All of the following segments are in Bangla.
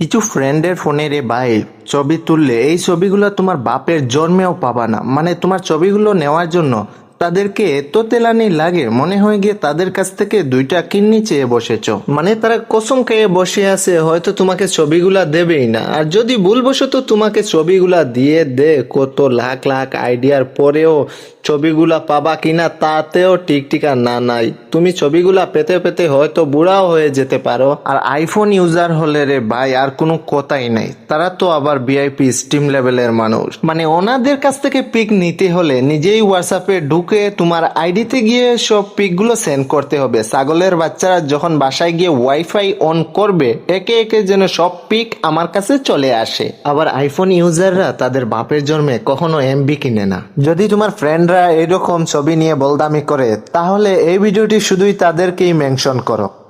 কিছু ফ্রেন্ডের ফোনে রে ভাই, ছবি তুললে, এই ছবিগুলো তোমার বাপের জন্মেও পাবা না। মানে তোমার ছবিগুলো নেওয়ার জন্য তাদেরকে এত তেলানি লাগে, মনে হয় গিয়ে তাদের কাছ থেকে দুইটা কিডনি চেয়ে বসেছ। মানে তারা কসম খেয়ে বসে আছে, হয়তো তোমাকে ছবিগুলা দেবেই না। আর যদি ভুলবশত তোমাকে ছবিগুলা দিয়ে দে, কত লাখ লাখ আইডিয়ার পরেও ছবিগুলা পাবা কিনা তাতেও ঠিকা না, নাই। তুমি ছবিগুলা পেতে পেতে হয়তো বুড়াও হয়ে যেতে পারো। আর আইফোন ইউজার হলে রে ভাই, আর কোনো কথাই নাই। তারা তো আবার ভিআইপি, স্টিম লেভেলের মানুষ। মানে ওনাদের কাছ থেকে পিক নিতে হলে নিজেই হোয়াটসঅ্যাপে ঢুকে তোমার আইডিতে গিয়ে সব পিকগুলো সেন্ড করতে হবে। ছাগলের বাচ্চারা যখন বাসায় গিয়ে ওয়াইফাই অন করবে, একে একে যেন সব পিক আমার কাছে চলে আসে। আবার আইফোন ইউজাররা তাদের বাপের জন্মে কখনো এমবি কিনে না। যদি তোমার ফ্রেন্ডরা এরকম ছবি নিয়ে বলদামি করে তাহলে এই ভিডিওটি শুধুই তাদেরকেই মেনশন করো।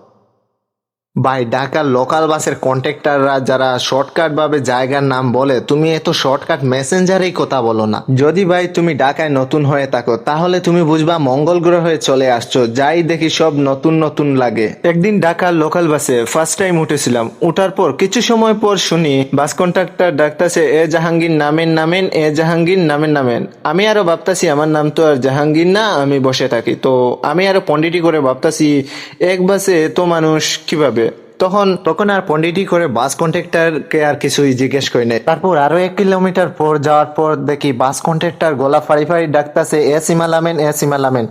ভাই ঢাকার লোকাল বাসের কন্ট্রাক্টররা যারা শর্টকাট ভাবে জায়গার নাম বলে, তুমি এত শর্টকাট মেসেঞ্জারেই কথা বলো না। যদি ভাই তুমি ঢাকায় নতুন হয়ে থাকো, তাহলে তুমি বুঝবা মঙ্গল গ্রহে চলে আসছো, যাই দেখি সব নতুন নতুন লাগে। একদিন ঢাকার লোকাল বাসে ফার্স্ট টাইম উঠেছিলাম, উঠার পর কিছু সময় পর শুনি বাস কন্ট্রাক্টর ডাকতেছে, এ জাহাঙ্গীর নামেন নামেন, এ জাহাঙ্গীর নামেন নামেন। আমি আরও ভাবতাছি, আমার নাম তো আর জাহাঙ্গীর না, আমি বসে থাকি। তো আমি আরও পন্ডিটি করে ভাবতাছি, এক বাসে এত মানুষ কীভাবে তখন তখন আর পন্ডিটি করে বাস কন্ট্রাক্টরকে আর কিছুই জিজ্ঞেস করি নাই। তারপর আরও এক কিলোমিটার পর যাওয়ার পর দেখি বাস কন্ট্রাক্টর গলা ফাড়ি ফাড়ি ডাকতেছে, এ সিমালামেন এ সিমালামেন।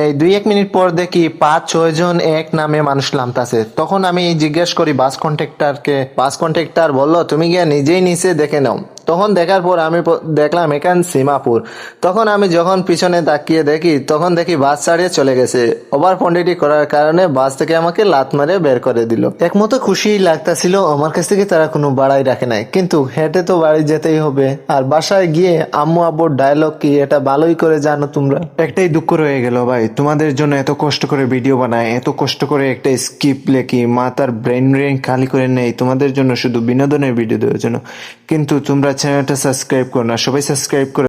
এই দুই এক মিনিট পর দেখি পাঁচ ছয়জন এক নামে মানুষ নামতাছে। তখন আমি জিজ্ঞেস করি বাস কন্ট্রাক্টরকে বাস কন্ট্রাক্টর বলল, তুমি গিয়ে নিজেই নিচে দেখে নাও। তখন দেখার পর আমি দেখলাম এখান সীমাপুর। তখন আমি যখন পিছনে তাকিয়ে দেখি, তখন দেখি বাস ছাড়িয়ে চলে গেছে। ওভার পন্ডিটি করার কারণে বাস থেকে আমাকে লাত মেরে বের করে দিল। একমতো খুশিই লাগতাছিল, আমার কাছ থেকে তারা কোনো বাড়াই রাখে নাই। কিন্তু হেঁটে তো বাড়ি যেতেই হবে, আর বাসায় গিয়ে আম্মু আব্বুর ডায়লগ কি, এটা ভালোই করে জানো তোমরা। একটাই দুঃখ রয়ে গেল ভাই, তোমাদের জন্য এত কষ্ট করে ভিডিও বানায়, এত কষ্ট করে একটা স্কিপ লেখি, মা তার ব্রেন ব্রেন খালি করে নেই তোমাদের জন্য শুধু বিনোদনের ভিডিও দেওয়ার জন্য। কিন্তু তোমরা চ্যানেলটা সাবস্ক্রাইব করো না সবাই সাবস্ক্রাইব করে